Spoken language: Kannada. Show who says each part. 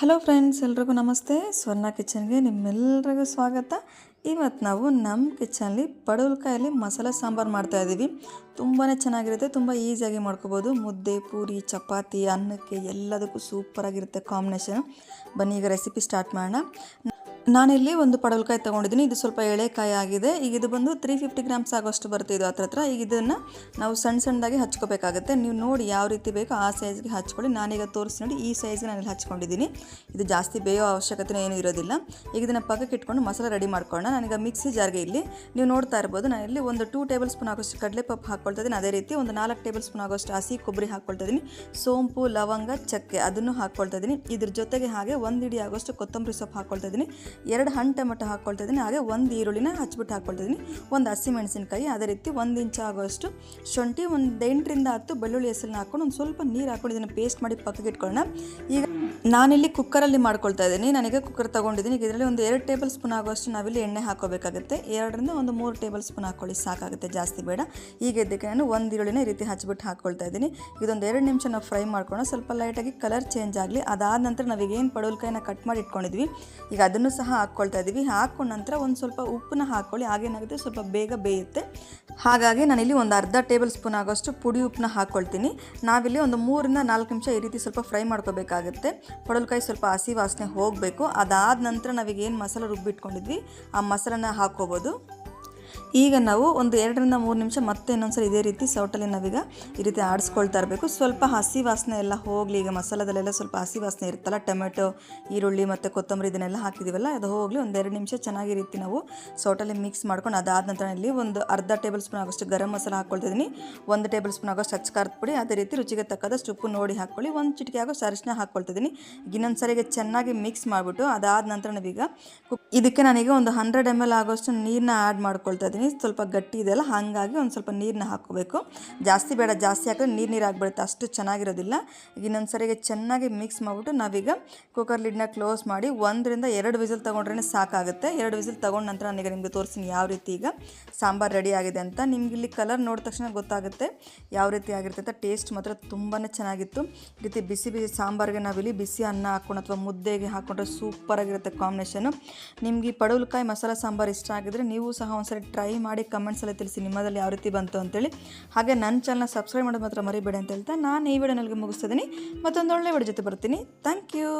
Speaker 1: ಹಲೋ ಫ್ರೆಂಡ್ಸ್, ಎಲ್ರಿಗೂ ನಮಸ್ತೆ. ಸ್ವರ್ಣ ಕಿಚನ್ಗೆ ನಿಮ್ಮೆಲ್ಲರಿಗೂ ಸ್ವಾಗತ. ಇವತ್ತು ನಾವು ನಮ್ಮ ಕಿಚನಲ್ಲಿ ಪಡವಲಕಾಯಲ್ಲಿ ಮಸಾಲೆ ಸಾಂಬಾರು ಮಾಡ್ತಾ ಇದ್ದೀವಿ. ತುಂಬಾ ಚೆನ್ನಾಗಿರುತ್ತೆ, ತುಂಬ ಈಸಿಯಾಗಿ ಮಾಡ್ಕೋಬೋದು. ಮುದ್ದೆ, ಪೂರಿ, ಚಪಾತಿ, ಅನ್ನಕ್ಕೆ ಎಲ್ಲದಕ್ಕೂ ಸೂಪರಾಗಿರುತ್ತೆ ಕಾಂಬಿನೇಷನ್. ಬನ್ನಿ, ಈಗ ರೆಸಿಪಿ ಸ್ಟಾರ್ಟ್ ಮಾಡೋಣ. ನಾನಿಲ್ಲಿ ಒಂದು ಪಡವಲಕಾಯಿ ತೊಗೊಂಡಿದ್ದೀನಿ. ಇದು ಸ್ವಲ್ಪ ಎಳೆಕಾಯಿ ಆಗಿದೆ. ಈಗ ಇದು ಬಂದು ತ್ರೀ ಫಿಫ್ಟಿ ಗ್ರಾಮ್ಸ್ ಆಗೋಷ್ಟು ಬರುತ್ತೆ ಇದು ಹತ್ರ ಹತ್ರ. ಈಗ ಇದನ್ನು ನಾವು ಸಣ್ಣ ಸಣ್ಣದಾಗಿ ಹಚ್ಕೋಬೇಕಾಗುತ್ತೆ. ನೀವು ನೋಡಿ ಯಾವ ರೀತಿ ಬೇಕೋ ಆ ಸೈಜ್ಗೆ ಹಚ್ಕೊಳ್ಳಿ. ನಾನೀಗ ತೋರಿಸಿ ನೋಡಿ ಈ ಸೈಜ್ಗೆ ನಾನು ಇಲ್ಲಿ ಹಚ್ಕೊಂಡಿದ್ದೀನಿ. ಇದು ಜಾಸ್ತಿ ಬೇಯೋ ಅವಶ್ಯಕತೆ ಏನೂ ಇರೋದಿಲ್ಲ. ಈಗ ಇದನ್ನು ಪಕ್ಕಕ್ಕೆ ಇಟ್ಕೊಂಡು ಮಸಾಲೆ ರೆಡಿ ಮಾಡ್ಕೊಳ್ಳೋಣ. ನಾನೀಗ ಮಿಕ್ಸಿ ಜಾರಿಗೆ ಇಲ್ಲಿ ನೀವು ನೋಡ್ತಾ ಇರ್ಬೋದು ನಾನು ಇಲ್ಲಿ ಒಂದು ಟೂ ಟೇಬಲ್ ಸ್ಪೂನ್ ಆಗೋಷ್ಟು ಕಡಲೆಪಪ್ಪು ಹಾಕ್ಕೊಳ್ತಾ ಇದ್ದೀನಿ. ಅದೇ ರೀತಿ ಒಂದು ನಾಲ್ಕು ಟೇಬಲ್ ಸ್ಪೂನ್ ಆಗೋಷ್ಟು ಹಸಿ ಕೊಬ್ಬರಿ ಹಾಕ್ಕೊಳ್ತಾ ಇದ್ದೀನಿ. ಸೋಂಪು, ಲವಂಗ, ಚಕ್ಕೆ ಅದನ್ನು ಹಾಕ್ಕೊಳ್ತಾ ಇದ್ದೀನಿ. ಇದ್ರ ಜೊತೆಗೆ ಹಾಗೆ ಒಂದು ಇಡಿ ಆಗೋಷ್ಟು ಕೊತ್ತಂಬರಿ ಸೊಪ್ಪು ಹಾಕ್ಕೊಳ್ತಾ ಇದ್ದೀನಿ. ಎರಡು ಹಣ್ಣು ಟೊಮೆಟೊ ಹಾಕ್ಕೊಳ್ತಾ ಇದ್ದೀನಿ ಹಾಗೆ ಒಂದು ಈರುಳ್ಳಿನ ಹಚ್ಬಿಟ್ಟು ಹಾಕ್ಕೊಳ್ತಾ ಇದ್ದೀನಿ ಒಂದು ಹಸಿ ಮೆಣಸಿನಕಾಯಿ, ಅದೇ ರೀತಿ ಒಂದು ಇಂಚು ಆಗೋಷ್ಟು ಶುಂಠಿ, ಒಂದು ಎಂಟರಿಂದ ಹತ್ತು ಬೆಳ್ಳುಳ್ಳಿ ಹೆಸರನ್ನ ಹಾಕೊಂಡು ಒಂದು ಸ್ವಲ್ಪ ನೀರು ಹಾಕ್ಕೊಂಡು ಇದನ್ನು ಪೇಸ್ಟ್ ಮಾಡಿ ಪಕ್ಕಕ್ಕೆ ಇಟ್ಕೊಳ್ಳೋಣ. ಈಗ ನಾನಿಲ್ಲಿ ಕುಕ್ಕರಲ್ಲಿ ಮಾಡ್ಕೊಳ್ತಾ ಇದ್ದೀನಿ. ನನಗೆ ಕುಕ್ಕರ್ ತೊಗೊಂಡಿದ್ದೀನಿ. ಈಗ ಇದರಲ್ಲಿ ಒಂದು ಎರಡು ಟೇಬಲ್ ಸ್ಪೂನ್ ಆಗುವಷ್ಟು ನಾವಿಲ್ಲಿ ಎಣ್ಣೆ ಹಾಕೋಬೇಕಾಗುತ್ತೆ ಎರಡರಿಂದ ಒಂದು ಮೂರು ಟೇಬಲ್ ಸ್ಪೂನ್ ಹಾಕ್ಕೊಳ್ಳಿ. ಸಾಕಾಗುತ್ತೆ, ಜಾಸ್ತಿ ಬೇಡ. ಈಗ ಇದಕ್ಕೆ ನಾನು ಒಂದು ಈರುಳ್ಳಿನ ರೀತಿ ಹಚ್ಬಿಟ್ಟು ಹಾಕ್ಕೊಳ್ತಾ ಇದ್ದೀನಿ. ಇದೊಂದು ಎರಡು ನಿಮಿಷ ನಾವು ಫ್ರೈ ಮಾಡ್ಕೊಂಡು ಸ್ವಲ್ಪ ಲೈಟಾಗಿ ಕಲರ್ ಚೇಂಜ್ ಆಗಲಿ. ಅದಾದ ನಂತರ ನಾವೀಗೇನು ಪಡುವಲ್ಕಾಯಿನ ಕಟ್ ಮಾಡಿ ಇಟ್ಕೊಂಡಿದ್ವಿ. ಈಗ ಅದನ್ನು ಸಹ ಹಾಕ್ಕೊಳ್ತಾ ಇದ್ದೀವಿ. ಹಾಕ್ಕೊಂಡ ನಂತರ ಒಂದು ಸ್ವಲ್ಪ ಉಪ್ಪನ್ನ ಹಾಕ್ಕೊಳ್ಳಿ ಹಾಗೇನಾಗುತ್ತೆ ಸ್ವಲ್ಪ ಬೇಗ ಬೇಯುತ್ತೆ. ಹಾಗಾಗಿ ನಾನಿಲ್ಲಿ ಒಂದು ಅರ್ಧ ಟೇಬಲ್ ಸ್ಪೂನ್ ಆಗೋಷ್ಟು ಪುಡಿ ಉಪ್ಪನ್ನ ಹಾಕ್ಕೊಳ್ತೀನಿ. ನಾವಿಲ್ಲಿ ಒಂದು ಮೂರಿಂದ ನಾಲ್ಕು ನಿಮಿಷ ಈ ರೀತಿ ಸ್ವಲ್ಪ ಫ್ರೈ ಮಾಡ್ಕೋಬೇಕಾಗುತ್ತೆ. ಪಡಲಕಾಯಿ ಸ್ವಲ್ಪ ಹಸಿ ವಾಸನೆ ಹೋಗಬೇಕು. ಅದಾದ ನಂತರ ನಾವೀಗ ಏನು ಮಸಾಲೆ ರುಬ್ಬಿಟ್ಕೊಂಡಿದ್ವಿ, ಆ ಮಸಾಲನ ಹಾಕ್ಕೋಬೋದು. ಈಗ ನಾವು ಒಂದು ಎರಡರಿಂದ ಮೂರು ನಿಮಿಷ ಮತ್ತೆ ಇನ್ನೊಂದ್ಸಲ ಇದೇ ರೀತಿ ಸೌಟಲ್ಲಿ ನಾವೀಗ ಈ ರೀತಿ ಆಡಿಸ್ಕೊಳ್ತಾ ಇರಬೇಕು. ಸ್ವಲ್ಪ ಹಸಿ ವಾಸನೆ ಎಲ್ಲ ಹೋಗಲಿ, ಈಗ ಮಸಾಲದಲ್ಲೆಲ್ಲ ಸ್ವಲ್ಪ ಹಸಿ ವಾಸನೆ ಇರುತ್ತಲ್ಲ, ಟೊಮೆಟೊ, ಈರುಳ್ಳಿ ಮತ್ತು ಕೊತ್ತಂಬರಿ ಇದನ್ನೆಲ್ಲ ಹಾಕಿದ್ದೀವಲ್ಲ ಅದು ಹೋಗಲಿ ಒಂದು ಎರಡು ನಿಮಿಷ ಚೆನ್ನಾಗಿ ರೀತಿ ನಾವು ಸೌಟಲ್ಲಿ ಮಿಕ್ಸ್ ಮಾಡ್ಕೊಂಡು ಅದಾದ ನಂತರ ಇಲ್ಲಿ ಒಂದು ಅರ್ಧ ಟೇಬಲ್ ಸ್ಪೂನ್ ಆಗೋಷ್ಟು ಗರಂ ಮಸಾಲ ಹಾಕ್ಕೊಳ್ತಿದ್ದೀನಿ ಒಂದು ಟೇಬಲ್ ಸ್ಪೂನ್ ಆಗೋಷ್ಟು ಹಚ್ಚ ಕಾರ್ದ ಪುಡಿ, ಅದೇ ರೀತಿ ರುಚಿಗೆ ತಕ್ಕದಷ್ಟು ಉಪ್ಪು ನೋಡಿ ಹಾಕ್ಕೊಳ್ಳಿ. ಒಂದು ಚಿಟಿಕೆ ಆಗೋ ಅರಿಶಿನ ಹಾಕ್ಕೊಳ್ತಿದ್ದೀನಿ ಇನ್ನೊಂದು ಸರಿಗೆ ಚೆನ್ನಾಗಿ ಮಿಕ್ಸ್ ಮಾಡಿಬಿಟ್ಟು ಅದಾದ ನಂತರ ನಾವೀಗ ಕುಕ್- ಇದಕ್ಕೆ ನಾನೀಗ ಒಂದು ಹಂಡ್ರೆಡ್ ಎಂ ಎಲ್ ಆಗೋಷ್ಟು ನೀರನ್ನ ಆ್ಯಡ್ ಮಾಡ್ಕೊಳ್ತಾ ಇದ್ದೀನಿ. ಸ್ವಲ್ಪ ಗಟ್ಟಿ ಇದೆಯಲ್ಲ ಹಾಗಾಗಿ ಒಂದು ಸ್ವಲ್ಪ ನೀರನ್ನ ಹಾಕೋಬೇಕು ಜಾಸ್ತಿ ಬೇಡ, ಜಾಸ್ತಿ ಹಾಕಿದ್ರೆ ನೀರು ನೀರು ಆಗಿಬಿಡುತ್ತೆ, ಅಷ್ಟು ಚೆನ್ನಾಗಿರೋದಿಲ್ಲ. ಈಗ ಇನ್ನೊಂದು ಸರಿಗೆ ಚೆನ್ನಾಗಿ ಮಿಕ್ಸ್ ಮಾಡಿಬಿಟ್ಟು ನಾವೀಗ ಕುಕ್ಕರ್ ಲಿಡ್ನ ಕ್ಲೋಸ್ ಮಾಡಿ ಒಂದರಿಂದ ಎರಡು ವಿಸಿಲ್ ತೊಗೊಂಡ್ರೆ ಸಾಕಾಗುತ್ತೆ. ಎರಡು ವಿಸಿಲ್ ತೊಗೊಂಡ ನಂತರ ನಾನೀಗ ನಿಮಗೆ ತೋರಿಸ್ತೀನಿ ಯಾವ ರೀತಿ ಈಗ ಸಾಂಬಾರು ರೆಡಿ ಆಗಿದೆ ಅಂತ. ನಿಮ್ಗೆ ಇಲ್ಲಿ ಕಲರ್ ನೋಡಿದ ತಕ್ಷಣ ಗೊತ್ತಾಗುತ್ತೆ ಯಾವ ರೀತಿ ಆಗಿರುತ್ತೆ ಅಂತ. ಟೇಸ್ಟ್ ಮಾತ್ರ ತುಂಬಾ ಚೆನ್ನಾಗಿತ್ತು. ರೀತಿ ಬಿಸಿ ಬಿಸಿ ಸಾಂಬಾರಿಗೆ ನಾವಿಲ್ಲಿ ಬಿಸಿ ಅನ್ನ ಹಾಕ್ಕೊಂಡು ಅಥವಾ ಮುದ್ದೆಗೆ ಹಾಕ್ಕೊಂಡ್ರೆ ಸೂಪರಾಗಿರುತ್ತೆ ಕಾಂಬಿನೇಷನು ನಿಮ್ಗೆ ಪಡವಲಕಾಯಿ ಮಸಾಲ ಸಾಂಬಾರು ಇಷ್ಟ ಆಗಿದ್ರೆ ನೀವು ಸಹ ಒಂದ್ಸರಿ ಟ್ರೈ ಮಾಡಿ ಕಮೆಂಟ್ಸಲ್ಲಿ ತಿಳಿಸಿ ನಿಮ್ಮದಲ್ಲಿ ಯಾವ ರೀತಿ ಬಂತು ಅಂತೇಳಿ. ಹಾಗೆ ನನ್ನ ಚಾನಲ್ನ ಸಬ್ಸ್ಕ್ರೈಬ್ ಮಾಡೋದು ಮಾತ್ರ ಮರಿಬೇಡಿ ಅಂತ ಹೇಳ್ತಾ ನಾನು ಈ ವಿಡಿಯೋನಲ್ಲಿ ಮುಗಿಸ್ತಿದ್ದೀನಿ ಮತ್ತೊಂದು ಒಳ್ಳೆ ವಿಡಿಯೋ ಜೊತೆ ಬರ್ತೀನಿ. Thank you